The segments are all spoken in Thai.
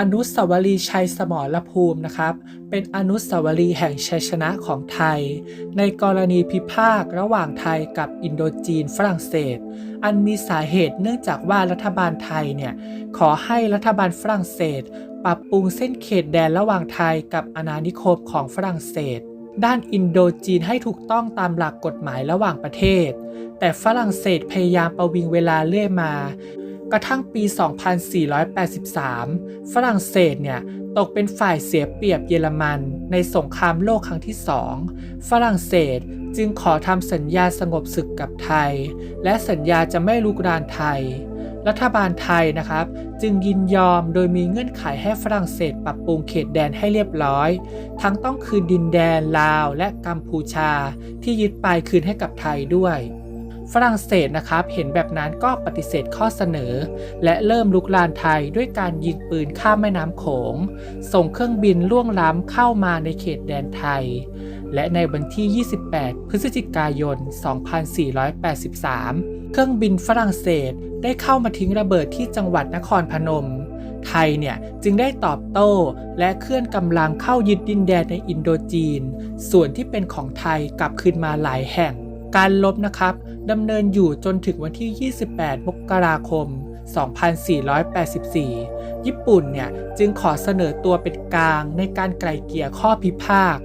อนุสาวรีย์ชัยสมรภูมินะครับ เป็นอนุสาวรีย์แห่งชัยชนะของไทย ในกรณีพิพาทระหว่างไทยกับอินโดจีนฝรั่งเศส อันมีสาเหตุเนื่องจากว่ารัฐบาลไทยเนี่ยขอให้รัฐบาลฝรั่งเศส ปรับปรุงเส้นเขตแดนระหว่างไทยกับอาณานิคมของฝรั่งเศส ด้านอินโดจีนให้ถูกต้องตามหลักกฎหมายระหว่างประเทศ แต่ฝรั่งเศสพยายามประวิงเวลาเรื่อยมา กระทั่งปี 2483 ฝรั่งเศสเนี่ยตกเป็นฝ่ายเสียเปรียบเยอรมัน ในสงครามโลกครั้งที่สองฝรั่งเศสจึงขอทำสัญญาสงบศึกกับไทย และสัญญาจะไม่ลุกรานไทย รัฐบาลไทยนะครับ จึงยินยอมโดยมีเงื่อนไขให้ฝรั่งเศสปรับปรุงเขตแดนให้เรียบร้อย ทั้งต้องคืนดินแดนลาวและกัมพูชาที่ยึดไปคืนให้กับไทยด้วย ฝรั่งเศสนะครับเห็นแบบนั้นก็ปฏิเสธข้อเสนอ และเริ่มลุกลานไทยด้วยการยิงปืนข้ามแม่น้ำโขง ส่งเครื่องบินล่วงล้ำเข้ามาในเขตแดนไทย และในวันที่ 28 พฤศจิกายน 2483 เครื่องบินฝรั่งเศสได้เข้ามาทิ้งระเบิดที่จังหวัดนครพนมไทยเนี่ยจึงได้ตอบโต้และเคลื่อนกำลังเข้ายึดดินแดนในอินโดจีน ส่วนที่เป็นของไทยกลับคืนมาหลายแห่ง การลบนะครับดำเนินอยู่จนถึงวันที่ 28 มกราคม 2484 ญี่ปุ่นเนี่ยจึงขอเสนอตัวเป็นกลางในการไกล่เกลี่ยข้อพิพาท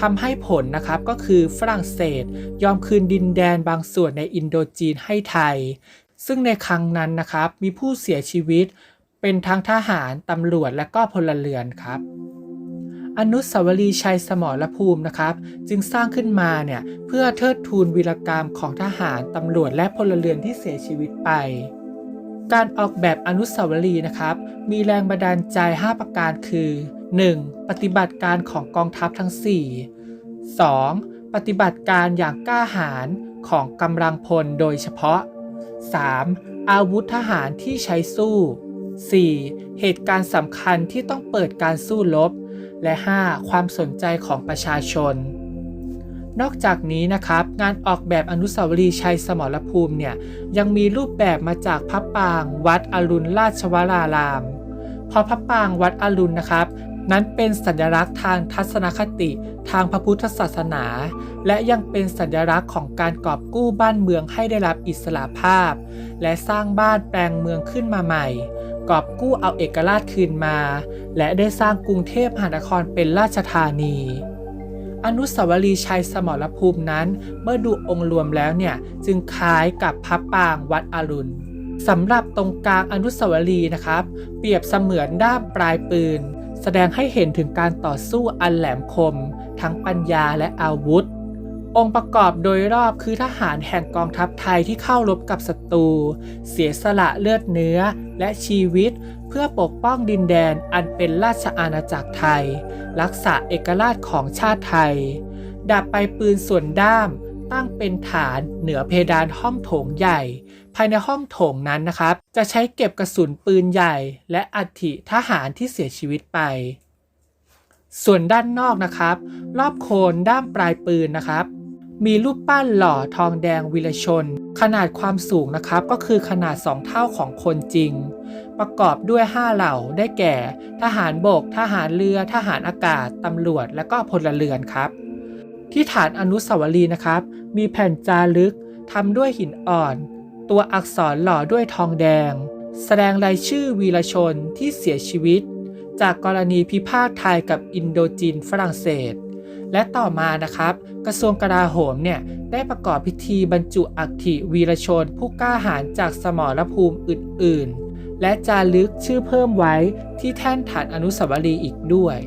ทำให้ผลนะครับก็คือฝรั่งเศสยอมคืนดินแดนบางส่วนในอินโดจีนให้ไทย ซึ่งในครั้งนั้นนะครับมีผู้เสียชีวิตเป็นทั้งทหาร ตำรวจและก็พลเรือนครับ อนุสาวรีย์ชัยสมรภูมินะครับ จึงสร้างขึ้นมาเนี่ยเพื่อเทิดทูนวีรกรรมของทหารตำรวจและพลเรือนที่เสียชีวิตไป การออกแบบอนุสาวรีย์นะครับ มีแรงบันดาลใจ 5 ประการคือ 1. ปฏิบัติการของกองทัพทั้ง 4 2. ปฏิบัติการอย่างกล้าหาญของกำลังพลโดยเฉพาะ 3. อาวุธทหารที่ใช้สู้ 4. เหตุการณ์สำคัญที่ต้องเปิดการสู้รบ และ 5. ความสนใจของประชาชน นอกจากนี้นะครับ งานออกแบบอนุสาวรีย์ชัยสมรภูมิเนี่ยยังมีรูปแบบมาจากพระปรางวัดอรุณราชวราราม เพราะพระปรางวัดอรุณนะครับ นั้นเป็นสัญลักษณ์ทางทัศนคติทางพระพุทธศาสนา และยังเป็นสัญลักษณ์ของการกอบกู้บ้านเมืองให้ได้รับอิสระภาพ และสร้างบ้านแปลงเมืองขึ้นมาใหม่ กอบกู้เอาเอกราชคืนมา และได้สร้างกรุงเทพมหานครเป็นราชธานีอนุสาวรีย์ชัยสมรภูมินั้น เมื่อดูองค์รวมแล้วเนี่ย จึงคล้ายกับพระปรางวัดอรุณสำหรับตรงกลางอนุสาวรีย์นะครับ เปรียบเสมือนด้ามปลายปืน แสดงให้เห็นถึงการต่อสู้อันแหลมคม ทั้งปัญญาและอาวุธ องค์ประกอบโดยรอบคือทหารแห่งกองทัพไทยที่เข้ารบกับศัตรู เสียสละเลือดเนื้อและชีวิตเพื่อปกป้องดินแดนอันเป็นราชอาณาจักรไทย รักษาเอกราชของชาติไทย ดาบไปปืนส่วนด้าม ตั้งเป็นฐานเหนือเพดานห้องโถงใหญ่ ภายในห้องโถงนั้นนะครับ จะใช้เก็บกระสุนปืนใหญ่ และอัฐิทหารที่เสียชีวิตไป ส่วนด้านนอกนะครับ รอบโคนด้ามปลายปืนนะครับ มีรูปปั้นหล่อทองแดงวิรชน ขนาดความสูงนะครับก็คือขนาด 2 เท่าของคนจริง ประกอบด้วย 5 เหล่าได้แก่ ทหารบก ทหารเรือ ทหารอากาศตำรวจ และก็พลเรือนครับ ที่ฐานอนุสาวรีย์นะครับ มีแผ่นจารึกทำด้วยหินอ่อน ตัวอักษรหล่อด้วยทองแดง แสดงรายชื่อวีรชนที่เสียชีวิต จากกรณีพิพาทไทยกับอินโดจีนฝรั่งเศส และต่อมานะครับ กระทรวงกลาโหมเนี่ยได้ประกอบพิธีบรรจุอัฐิวีรชนผู้กล้าหาญจากสมรภูมิอื่น ๆ และจารึกชื่อเพิ่มไว้ที่แท่นฐานอนุสาวรีย์อีกด้วย